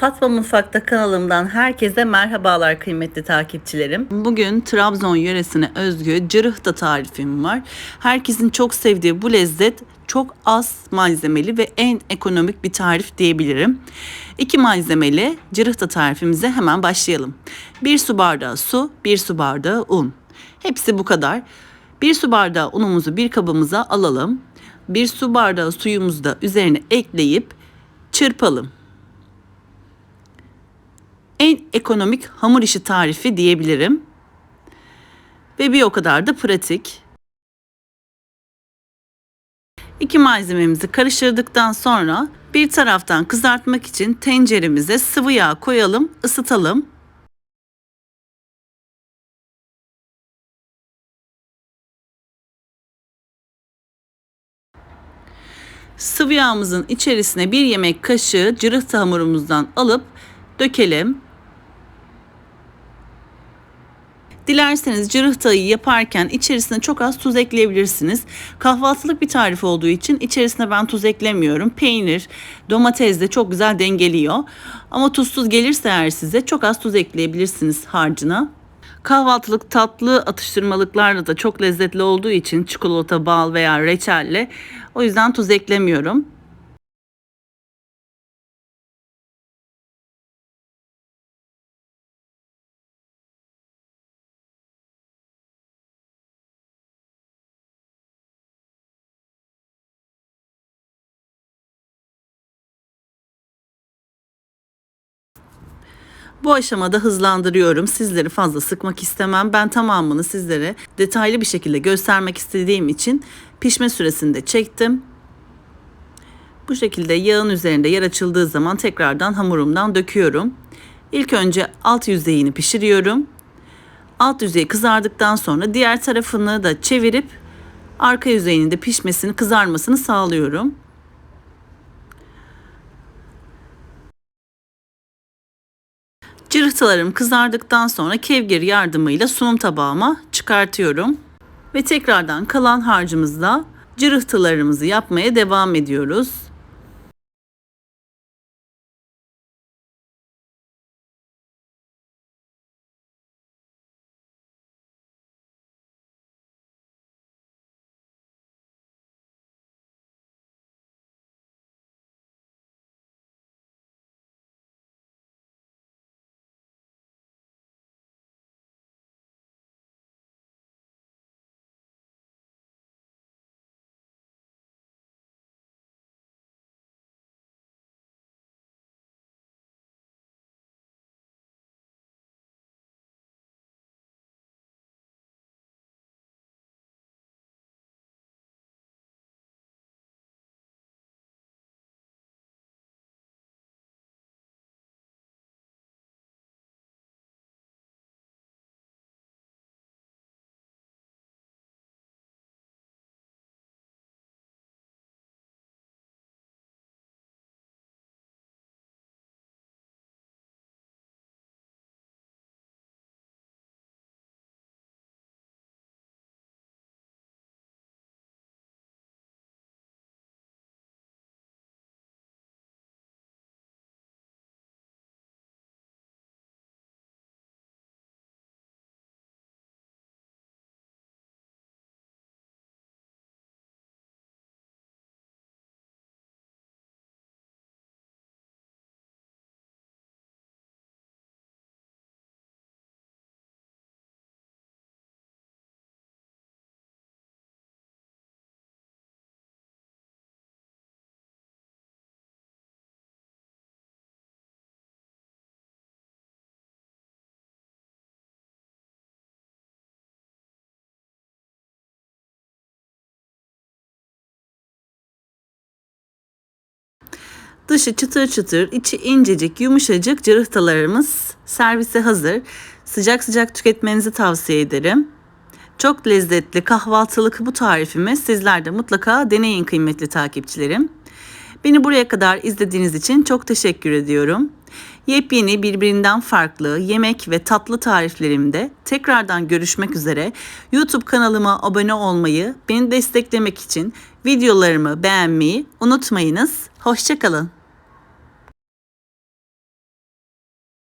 Fatma Mutfak'ta kanalımdan herkese merhabalar kıymetli takipçilerim. Bugün Trabzon yöresine özgü cırıhta tarifim var. Herkesin çok sevdiği bu lezzet çok az malzemeli ve en ekonomik bir tarif diyebilirim. İki malzemeli cırıhta tarifimize hemen başlayalım. Bir su bardağı su, bir su bardağı un. Hepsi bu kadar. Bir su bardağı unumuzu bir kabımıza alalım. Bir su bardağı suyumuzu da üzerine ekleyip çırpalım en ekonomik hamur işi tarifi diyebilirim. Ve bir o kadar da pratik. İki malzememizi karıştırdıktan sonra bir taraftan kızartmak için tenceremize sıvı yağ koyalım, ısıtalım. Sıvı yağımızın içerisine bir yemek kaşığı cırıhta hamurumuzdan alıp dökelim. Dilerseniz cırıhtayı yaparken içerisine çok az tuz ekleyebilirsiniz. Kahvaltılık bir tarif olduğu için içerisine ben tuz eklemiyorum. Peynir, domates de çok güzel dengeliyor. Ama tuzsuz gelirse eğer size çok az tuz ekleyebilirsiniz harcına. Kahvaltılık tatlı atıştırmalıklarla da çok lezzetli olduğu için çikolata, bal veya reçelle o yüzden tuz eklemiyorum. Bu aşamada hızlandırıyorum. Sizleri fazla sıkmak istemem. Ben tamamını sizlere detaylı bir şekilde göstermek istediğim için pişme süresini de çektim. Bu şekilde yağın üzerinde yer açıldığı zaman tekrardan hamurumdan döküyorum. İlk önce alt yüzeyini pişiriyorum. Alt yüzeyi kızardıktan sonra diğer tarafını da çevirip arka yüzeyinin de pişmesini, kızarmasını sağlıyorum. Cırıhtalarım kızardıktan sonra kevgir yardımıyla sunum tabağıma çıkartıyorum. Ve tekrardan kalan harcımızla cırıhtalarımızı yapmaya devam ediyoruz. Dışı çıtır çıtır, içi incecik, yumuşacık cırıhtalarımız servise hazır. Sıcak sıcak tüketmenizi tavsiye ederim. Çok lezzetli kahvaltılık bu tarifimi sizler de mutlaka deneyin kıymetli takipçilerim. Beni buraya kadar izlediğiniz için çok teşekkür ediyorum. Yepyeni birbirinden farklı yemek ve tatlı tariflerimde tekrardan görüşmek üzere. YouTube kanalıma abone olmayı, beni desteklemek için videolarımı beğenmeyi unutmayınız. Hoşçakalın.